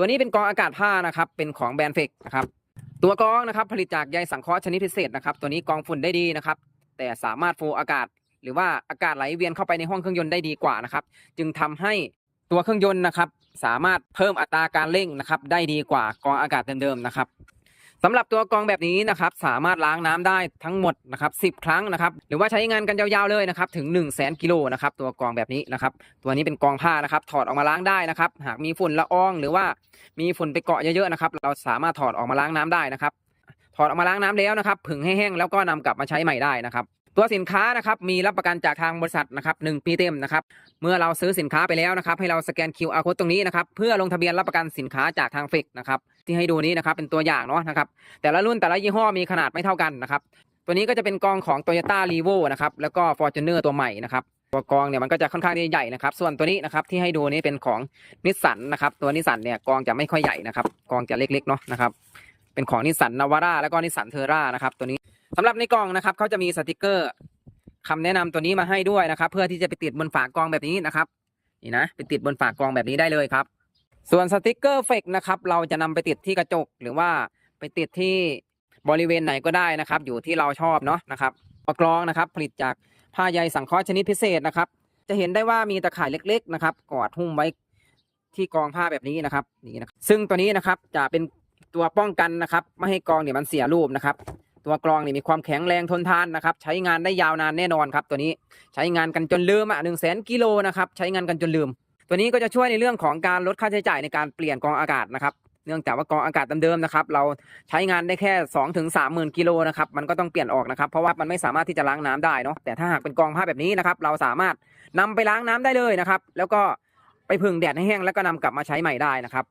ตัวนี้เป็นกองอากาศผ้านะครับ เป็นของแบรนด์เฟกนะครับ ตัวกองนะครับผลิตจากใยสังเคราะห์ชนิดพิเศษนะครับ ตัวนี้กองฝุ่นได้ดีนะครับ แต่สามารถโฟอากาศ หรือว่าอากาศไหลเวียนเข้าไปในห้องเครื่องยนต์ได้ดีกว่านะครับ จึงทำให้ตัวเครื่องยนต์นะครับ สามารถเพิ่มอัตราการเร่งนะครับ ได้ดีกว่ากองอากาศเดิมๆนะครับ สำหรับตัวกรองแบบนี้นะครับสามารถล้างน้ำได้ทั้งหมดนะครับ10ครั้งนะครับหรือว่าใช้งานกันยาวๆเลยนะครับถึง 1 0 0 0 0แสนกิโลนะครับตัวกรองแบบนี้นะครับตัวนี้เป็นกรองผ้านะครับถอดออกมาล้างได้นะครับหากมีฝุ่นละอองหรือว่ามีฝุ่นไปเกาะเยอะๆนะครับเราสามารถถอดออกมาล้างน้ำได้นะครับถอดออกมาล้างน้ำแล้วนะครับผึ่งให้แห้งแล้วก็นำกลับมาใช้ใหม่ได้นะครับ ตัวสินค้านะครับมีรับประกันจากทางบริษัทนะครับหนึ่งปีเต็มนะครับเมื่อเราซื้อสินค้าไปแล้วนะครับให้เราสแกน QR code ตรงนี้นะครับเพื่อลงทะเบียนรับประกันสินค้าจากทางเฟกนะครับที่ให้ดูนี้นะครับเป็นตัวอย่างเนาะนะครับแต่ละรุ่นแต่ละยี่ห้อมีขนาดไม่เท่ากันนะครับตัวนี้ก็จะเป็นกองของ Toyota r e v o นะครับแล้วก็ Fortuner ตัวใหม่นะครับตัวกองเนี่ยมันก็จะค่อนข้างที่จะใหญ่นะครับส่วนตัวนี้นะครับที่ให้ดูนี้เป็นของนิสสันนะครับตัวนิสสันเนี่ยกองจะไม่ค่อยใหญ่นะครับกองจะเล็กๆเนาะนะครับ เป็นของนิสสันนาวาร่าแล้วก็นิสสันเทอร่านะครับ ตัวนี้สำหรับในกล่องนะครับเขาจะมีสติกเกอร์คำแนะนำตัวนี้มาให้ด้วยนะครับ เพื่อที่จะไปติดบนฝากรองแบบนี้นะครับนี่นะไปติดบนฝากรองแบบนี้ได้เลยครับ ส่วนสติกเกอร์เฟกนะครับ เราจะนำไปติดที่กระจกหรือว่าไปติดที่บริเวณไหนก็ได้นะครับ อยู่ที่เราชอบเนาะนะครับตัวกรองนะครับ ผลิตจากผ้าใยสังเคราะห์ชนิดพิเศษนะครับ จะเห็นได้ว่ามีตะข่ายเล็ก ๆ นะครับกอดหุ้มไว้ที่กองผ้าแบบนี้นะครับนี่นะครับซึ่งตัวนี้นะครับจะเป็น ตัวป้องกันนะครับ ไม่ให้กองเนี่ยมันเสียรูปนะครับ ตัวกรองเนี่ยมีความแข็งแรงทนทานนะครับ ใช้งานได้ยาวนานแน่นอนครับ ตัวนี้ใช้งานกันจนลืมอะหนึ่งแสนกิโลนะครับใช้งานกันจนลืม ตัวนี้ก็จะช่วยในเรื่องของการลดค่าใช้จ่ายในการเปลี่ยนกรองอากาศนะครับเนื่องจากว่ากรองอากาศเดิมๆนะครับ เราใช้งานได้แค่2อถึงสามหมื่นกิโลนะครับ มันก็ต้องเปลี่ยนออกนะครับ เพราะว่ามันไม่สามารถที่จะล้างน้ำได้เนาะแต่ถ้าหากเป็นกรองผ้าแบบนี้นะครับ เราสามารถนำไปล้างน้ำได้เลยนะครับ แล้วก็ไปพึ่งแดดให้แห้งแล้วก็นำกลับมาใช้ใหม่ได้นะครับ